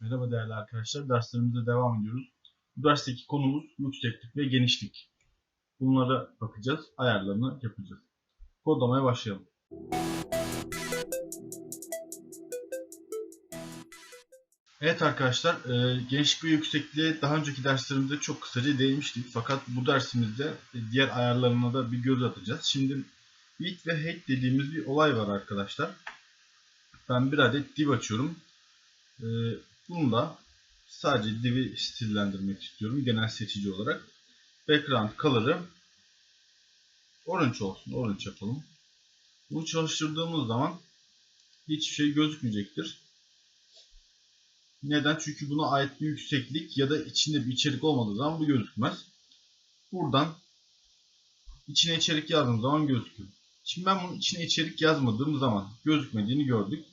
Merhaba değerli arkadaşlar. Derslerimize devam ediyoruz. Bu dersteki konumuz yükseklik ve genişlik. Bunlara bakacağız. Ayarlarını yapacağız. Kodlamaya başlayalım. Evet arkadaşlar, e, genişlik ve yüksekliğe daha önceki derslerimizde çok kısaca değinmiştik. Fakat bu dersimizde e, diğer ayarlarına da bir göz atacağız. Şimdi width ve height dediğimiz bir olay var arkadaşlar. Ben bir adet div açıyorum. E, bunu da sadece div'i stillendirmek istiyorum genel seçici olarak. Background color'ı orange olsun. Orange yapalım. Bunu çalıştırdığımız zaman hiçbir şey gözükmeyecektir. Neden? Çünkü buna ait bir yükseklik ya da içinde bir içerik olmadığı zaman bu gözükmez. Buradan içine içerik yazdığım zaman gözüküyor. Şimdi ben bunun içine içerik yazmadığım zaman gözükmediğini gördük.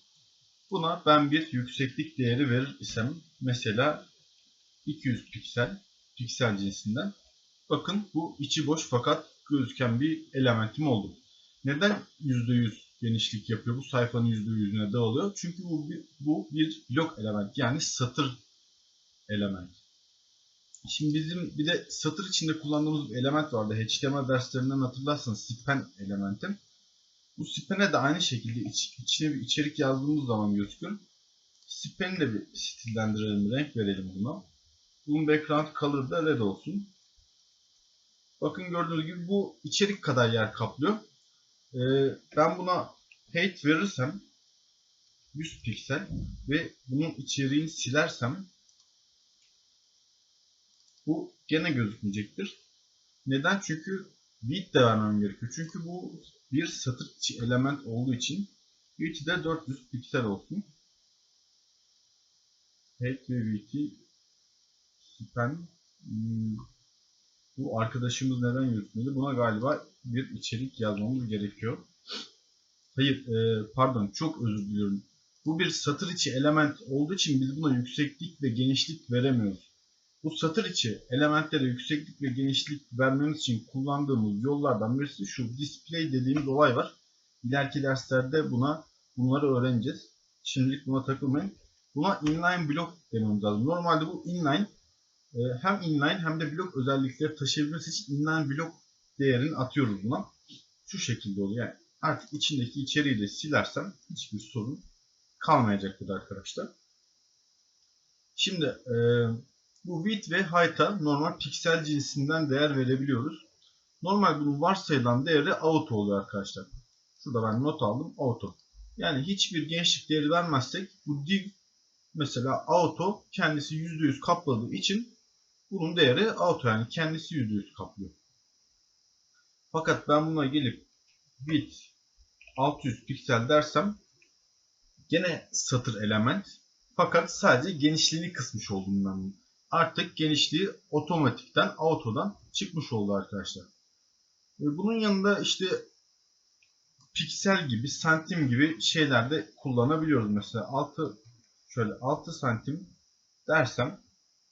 Buna ben bir yükseklik değeri verir isem mesela 200 piksel piksel cinsinden. Bakın bu içi boş fakat gözüken bir elementim oldu. Neden %100 genişlik yapıyor? Bu sayfanın %100'üne dağılıyor. Çünkü bu bir, bu bir blok element yani satır element. Şimdi bizim bir de satır içinde kullandığımız bir element vardı. HTML derslerinden hatırlarsanız span elementim. Bu span'e de aynı şekilde iç, içine bir içerik yazdığımız zaman gözükür. Span'i de bir stillendirelim, renk verelim buna. Bunun background color da red olsun. Bakın gördüğünüz gibi bu içerik kadar yer kaplıyor. Ee, ben buna height verirsem 100 piksel ve bunun içeriğini silersem bu gene gözükmeyecektir. Neden? Çünkü width de vermem gerekiyor. Çünkü bu bir satır içi element olduğu için width de 400 piksel olsun. Width'i span hmm, bu arkadaşımız neden gözükmedi? Buna galiba bir içerik yazmamız gerekiyor. Hayır, e, pardon çok özür diliyorum. Bu bir satır içi element olduğu için biz buna yükseklik ve genişlik veremiyoruz. Bu satır içi elementlere yükseklik ve genişlik vermemiz için kullandığımız yollardan birisi şu display dediğimiz olay var. İleriki derslerde buna bunları öğreneceğiz. Şimdilik buna takılmayın. Buna inline block dememiz lazım. Normalde bu inline e, hem inline hem de blok özellikleri taşıyabilmesi için inline block değerini atıyoruz buna. Şu şekilde oluyor. Yani artık içindeki içeriği de silersem hiçbir sorun kalmayacaktır arkadaşlar. Şimdi e, bu width ve height'a normal piksel cinsinden değer verebiliyoruz. Normal bunun varsayılan değeri auto oluyor arkadaşlar. Şurada ben not aldım auto. Yani hiçbir genişlik değeri vermezsek bu div mesela auto kendisi %100 kapladığı için bunun değeri auto yani kendisi %100 kaplıyor. Fakat ben buna gelip width 600 piksel dersem gene satır element fakat sadece genişliğini kısmış oldum. Artık genişliği otomatikten autodan çıkmış oldu arkadaşlar. Bunun yanında işte piksel gibi, santim gibi şeyler de kullanabiliyoruz. Mesela 6 şöyle 6 santim dersem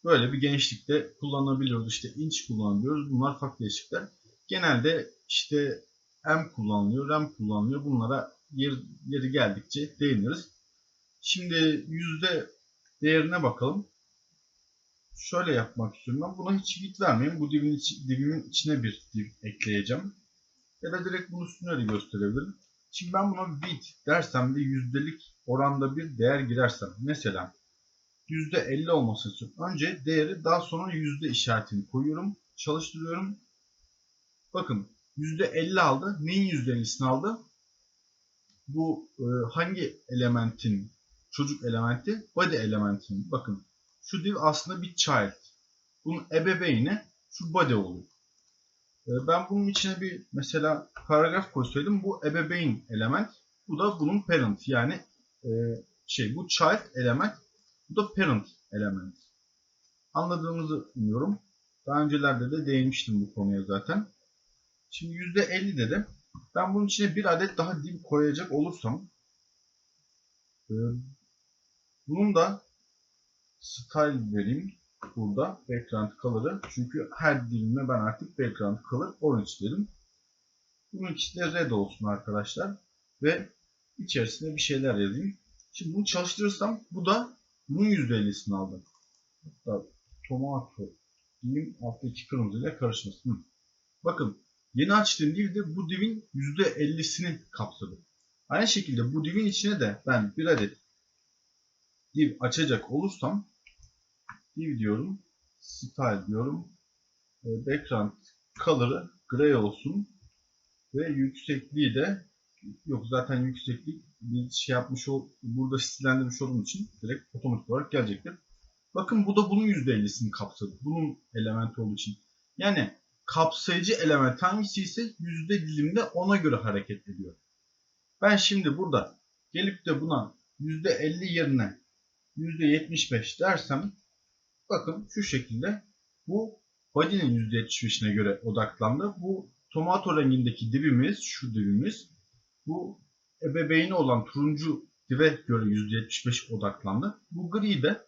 böyle bir genişlikte kullanabiliyoruz. İşte inç kullanabiliyoruz. Bunlar farklı değişiklikler. Genelde işte M kullanılıyor, RAM kullanılıyor. Bunlara yer, yeri geldikçe değiniriz. Şimdi yüzde değerine bakalım. Şöyle yapmak istiyorum ben. Buna hiç bit vermeyeyim. Bu divin, içi, divimin içine bir div ekleyeceğim. Ya da direkt bunun üstüne de gösterebilirim. Şimdi ben buna bit dersem de yüzdelik oranda bir değer girersem. Mesela %50 olması için önce değeri daha sonra yüzde işaretini koyuyorum. Çalıştırıyorum. Bakın %50 aldı. Neyin %50'sini aldı? Bu e, hangi elementin çocuk elementi? Body elementinin. Bakın şu div aslında bir child. Bunun ebeveyni şu body oluyor. E, ben bunun içine bir mesela paragraf koysaydım bu ebeveyn element. Bu da bunun parent yani e, şey bu child element bu da parent element. Anladığımızı umuyorum. Daha öncelerde de değinmiştim bu konuya zaten. Şimdi %50 dedim. Ben bunun içine bir adet daha div koyacak olursam e, bunun da style vereyim burada background color'ı. Çünkü her dilime ben artık background color orange dedim. Bunun içinde red olsun arkadaşlar. Ve içerisinde bir şeyler yazayım. Şimdi bunu çalıştırırsam bu da bunun %50'sini aldı. Hatta tomato diyeyim alttaki kırmızıyla karışmasın. Hı. Bakın yeni açtığım div de bu divin %50'sini kapsadı. Aynı şekilde bu divin içine de ben bir adet div açacak olursam div diyorum style diyorum background color'ı gray olsun ve yüksekliği de yok zaten yükseklik bir şey yapmış ol burada stillendirmiş olduğum için direkt otomatik olarak gelecektir. Bakın bu da bunun %50'sini kapsadı. Bunun elementi olduğu için. Yani kapsayıcı element hangisi ise yüzde dilimde ona göre hareket ediyor. Ben şimdi burada gelip de buna %50 yerine %75 dersem bakın şu şekilde bu body'nin %75'ine göre odaklandı. Bu tomato rengindeki dibimiz, şu dibimiz bu ebeveyni olan turuncu dibe göre %75 odaklandı. Bu gri de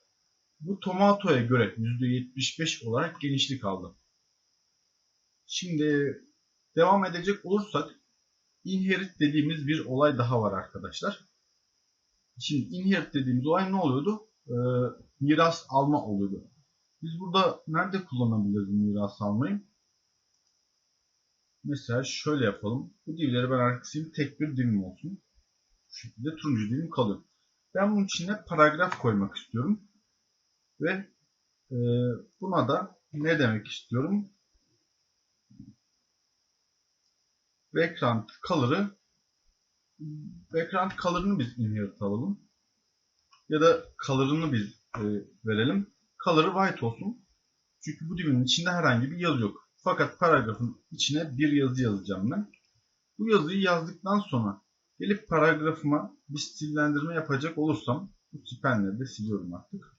bu tomatoya göre %75 olarak genişlik aldı. Şimdi devam edecek olursak inherit dediğimiz bir olay daha var arkadaşlar. Şimdi inherit dediğimiz olay ne oluyordu? Ee, miras alma oluyordu. Biz burada nerede kullanabiliriz miras almayı? Mesela şöyle yapalım. Bu divleri ben arkasıyım tek bir divim olsun. Bu şekilde turuncu divim kalıyor. Ben bunun içine paragraf koymak istiyorum. Ve e, buna da ne demek istiyorum? Background color'ı background color'ını biz inherit alalım. Ya da color'ını biz e, verelim. Color'ı white olsun. Çünkü bu divinin içinde herhangi bir yazı yok. Fakat paragrafın içine bir yazı yazacağım ben. Bu yazıyı yazdıktan sonra gelip paragrafıma bir stillendirme yapacak olursam bu tipenleri de siliyorum artık.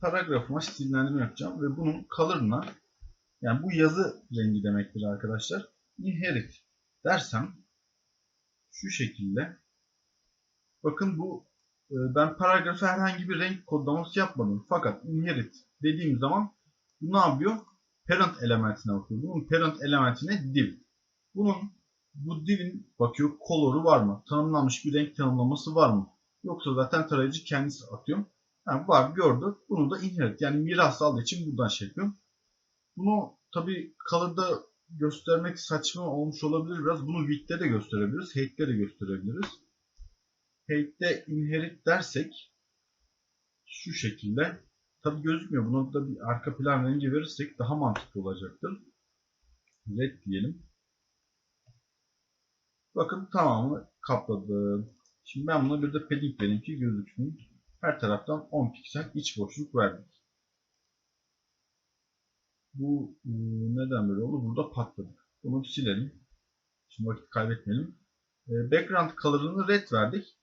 Paragrafıma stillendirme yapacağım ve bunun color'ına yani bu yazı rengi demektir arkadaşlar. Inherit dersem şu şekilde bakın bu ben paragrafa herhangi bir renk kodlaması yapmadım. Fakat inherit dediğim zaman bu ne yapıyor? Parent elementine bakıyor. Bunun parent elementine div. Bunun bu divin bakıyor coloru var mı? Tanımlanmış bir renk tanımlaması var mı? Yoksa zaten tarayıcı kendisi atıyor. Yani var gördü. Bunu da inherit yani miras aldığı için buradan şey yapıyor. Bunu tabi color'da göstermek saçma olmuş olabilir biraz. Bunu width'te de gösterebiliriz. Height'te de gösterebiliriz. Height'te inherit dersek şu şekilde tabi gözükmüyor. Buna da bir arka plan rengi verirsek daha mantıklı olacaktır. Red diyelim. Bakın tamamı kapladı. Şimdi ben buna bir de padding vereyim ki gözüksün. Her taraftan 10 piksel iç boşluk verdik. Bu e, neden böyle oldu? Burada patladı. Bunu silelim. Şimdi vakit kaybetmeyelim. E, background color'ını red verdik.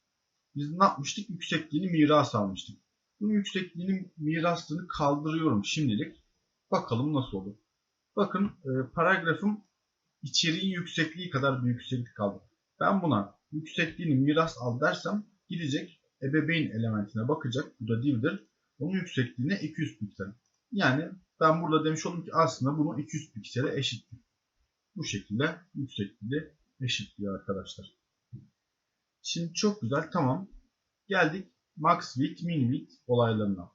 Biz ne yapmıştık? Yüksekliğini miras almıştık. Bunun yüksekliğinin mirasını kaldırıyorum şimdilik. Bakalım nasıl olur. Bakın e, paragrafım içeriğin yüksekliği kadar bir yükseklik kaldı. Ben buna yüksekliğini miras al dersem gidecek ebeveyn elementine bakacak. Bu da divdir. Onun yüksekliğine 200 piksel. Yani ben burada demiş oldum ki aslında bunu 200 piksele eşittir. Bu şekilde yüksekliği eşitliyor arkadaşlar. Şimdi çok güzel tamam. Geldik max width min width olaylarına.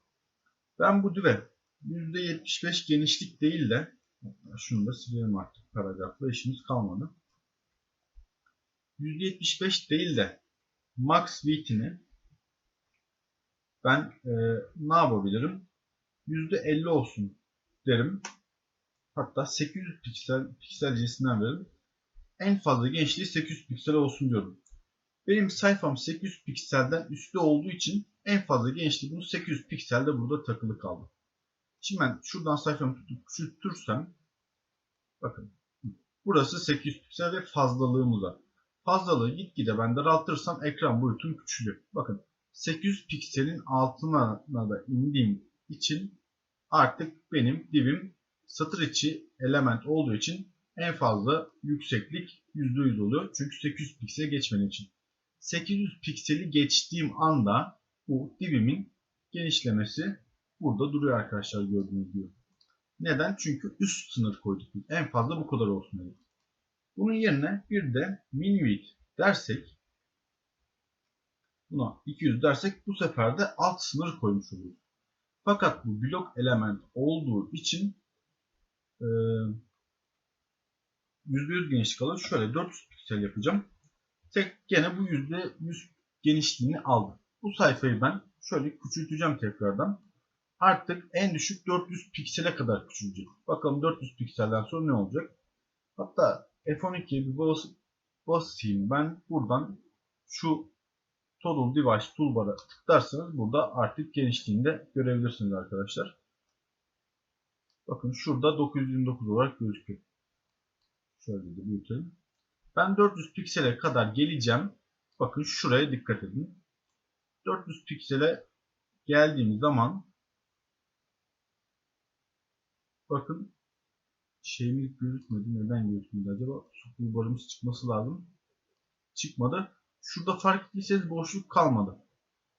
Ben bu düve %75 genişlik değil de şunu da silelim artık paragrafla işimiz kalmadı. %75 değil de max width'ini ben e, ne yapabilirim? %50 olsun derim. Hatta 800 piksel piksel cinsinden verelim. En fazla genişliği 800 piksel olsun diyorum. Benim sayfam 800 pikselden üstte olduğu için en fazla genişliği bunu 800 pikselde burada takılı kaldı. Şimdi ben şuradan sayfamı tutup küçültürsem bakın burası 800 piksel ve fazlalığımız var. Fazlalığı gitgide ben daraltırsam ekran boyutum küçülüyor. Bakın 800 pikselin altına da indiğim için artık benim dibim satır içi element olduğu için en fazla yükseklik %100 oluyor. Çünkü 800 piksel geçmediğim için. 800 pikseli geçtiğim anda bu dibimin genişlemesi burada duruyor arkadaşlar gördüğünüz gibi. Neden? Çünkü üst sınır koyduk. En fazla bu kadar olsun dedik. Bunun yerine bir de min width dersek buna 200 dersek bu sefer de alt sınır koymuş oluruz. Fakat bu blok element olduğu için e, %100 genişlik alır. Şöyle 400 piksel yapacağım. Tek gene bu %100 genişliğini aldı. Bu sayfayı ben şöyle küçülteceğim tekrardan. Artık en düşük 400 piksele kadar küçülecek. Bakalım 400 pikselden sonra ne olacak? Hatta F12'ye bir bas, basayım. Ben buradan şu Total Device Toolbar'a tıklarsanız burada artık genişliğini de görebilirsiniz arkadaşlar. Bakın şurada 929 olarak gözüküyor. Şöyle de büyütelim. Ben 400 piksele kadar geleceğim. Bakın şuraya dikkat edin. 400 piksele geldiğim zaman bakın şeyimiz gözükmedi. Neden gözükmedi acaba? Su barımız çıkması lazım. Çıkmadı. Şurada fark ettiyseniz boşluk kalmadı.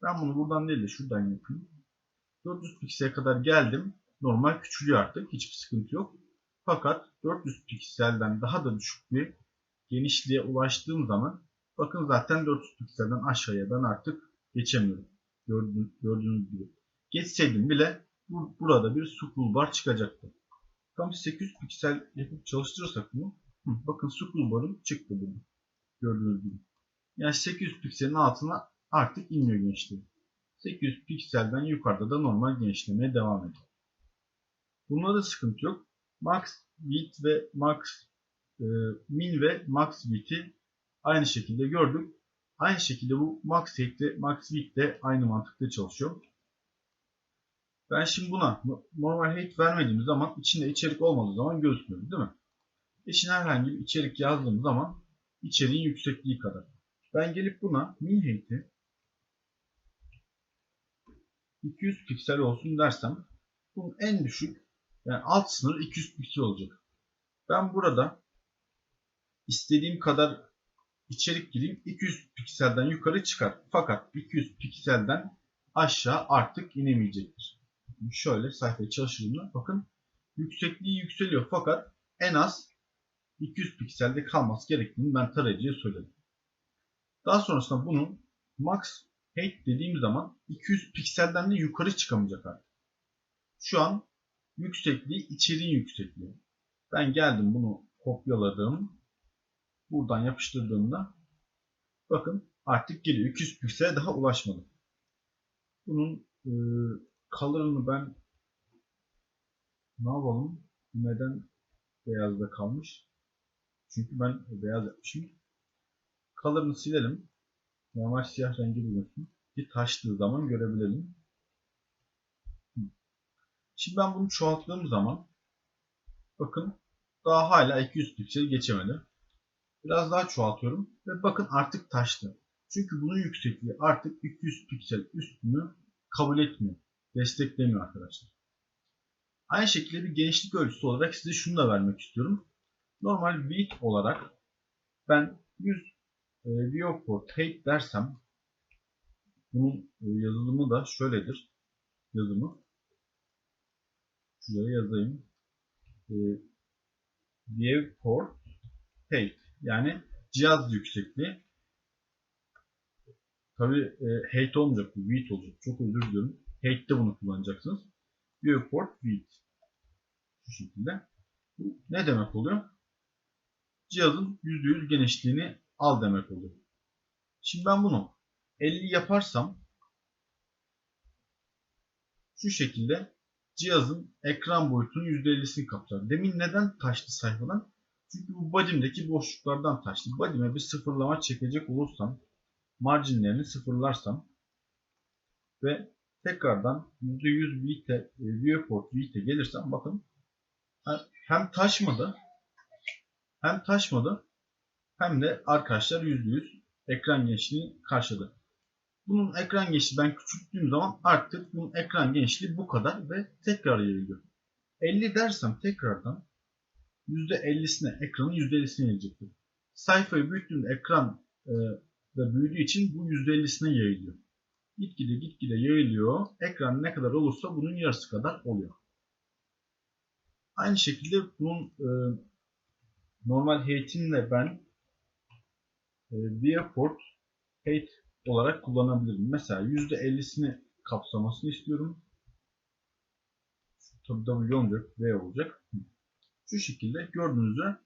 Ben bunu buradan değil de şuradan yapayım. 400 piksele kadar geldim. Normal küçülüyor artık. Hiçbir sıkıntı yok. Fakat 400 pikselden daha da düşük bir genişliğe ulaştığım zaman bakın zaten 400 pikselden aşağıya ben artık geçemiyorum. Gördüğünüz, gibi. Geçseydim bile bu, burada bir scroll bar çıkacaktı. Tam 800 piksel yapıp çalıştırırsak bunu hı, bakın scroll barım çıktı burada. Gördüğünüz gibi. Yani 800 pikselin altına artık inmiyor genişliği. 800 pikselden yukarıda da normal genişlemeye devam ediyor. Bunda da sıkıntı yok. Max width ve max min ve max width'i aynı şekilde gördük. Aynı şekilde bu max height ve max width de aynı mantıkta çalışıyor. Ben şimdi buna normal height vermediğim zaman içinde içerik olmadığı zaman gözükmüyor değil mi? İçine herhangi bir içerik yazdığım zaman içeriğin yüksekliği kadar. Ben gelip buna min height'i 200 piksel olsun dersem bunun en düşük yani alt sınır 200 piksel olacak. Ben burada istediğim kadar içerik gireyim 200 pikselden yukarı çıkar. Fakat 200 pikselden aşağı artık inemeyecektir. Şöyle sayfayı çalıştırdığımda bakın yüksekliği yükseliyor fakat en az 200 pikselde kalması gerektiğini ben tarayıcıya söyledim. Daha sonrasında bunun max height dediğim zaman 200 pikselden de yukarı çıkamayacak artık. Şu an yüksekliği içeriğin yüksekliği. Ben geldim bunu kopyaladım. Buradan yapıştırdığımda bakın artık geliyor. 200 piksele daha ulaşmadı. Bunun e, color'ını ben ne yapalım? Neden beyazda kalmış? Çünkü ben beyaz yapmışım. Color'ını silelim. Normal siyah rengi bulunsun. Bir taştığı zaman görebilelim. Şimdi ben bunu çoğalttığım zaman bakın daha hala 200 piksel geçemedi. Biraz daha çoğaltıyorum ve bakın artık taştı. Çünkü bunun yüksekliği artık 200 piksel üstünü kabul etmiyor. Desteklemiyor arkadaşlar. Aynı şekilde bir genişlik ölçüsü olarak size şunu da vermek istiyorum. Normal width olarak ben 100 e, viewport height dersem bunun e, yazılımı da şöyledir. Yazımı şuraya yazayım. E, viewport height yani cihaz yüksekliği. Tabi e, height olmayacak bu width olacak. Çok özür diliyorum. Height'te bunu kullanacaksınız. Viewport width. Şu şekilde. Bu ne demek oluyor? Cihazın %100 genişliğini al demek oluyor. Şimdi ben bunu 50 yaparsam şu şekilde cihazın ekran boyutunun %50'sini kapsar. Demin neden taştı sayfadan? Çünkü bu body'mdeki boşluklardan taştı. Body'me bir sıfırlama çekecek olursam marjinlerini sıfırlarsam ve tekrardan %100 Vite, viewport Vite gelirsem bakın hem taşmadı hem taşmadı hem de arkadaşlar %100 ekran genişliğini karşıladı. Bunun ekran genişliği ben küçülttüğüm zaman artık bunun ekran genişliği bu kadar ve tekrar yayılıyor. 50 dersem tekrardan %50'sine ekranın %50'sine yayılacaktır. Sayfayı büyüttüğümde ekran e, da büyüdüğü için bu %50'sine yayılıyor. Gitgide gitgide yayılıyor. Ekran ne kadar olursa bunun yarısı kadar oluyor. Aynı şekilde bunun e, normal height'inle ben e, viewport height olarak kullanabilirim. Mesela %50'sini kapsamasını istiyorum. Tabii W olacak, V olacak. Şu şekilde gördüğünüz üzere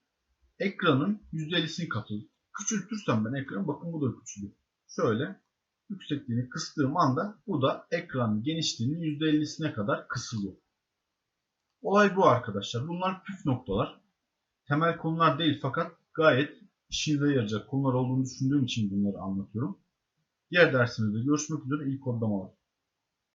ekranın %50'sini kapsadı. Küçültürsem ben ekranı bakın bu da küçülüyor. Şöyle yüksekliğini kıstığım anda bu da ekranın genişliğinin %50'sine kadar kısılıyor. Olay bu arkadaşlar. Bunlar püf noktalar. Temel konular değil fakat gayet işinize yarayacak konular olduğunu düşündüğüm için bunları anlatıyorum. Diğer dersimizde görüşmek üzere. İyi kodlamalar.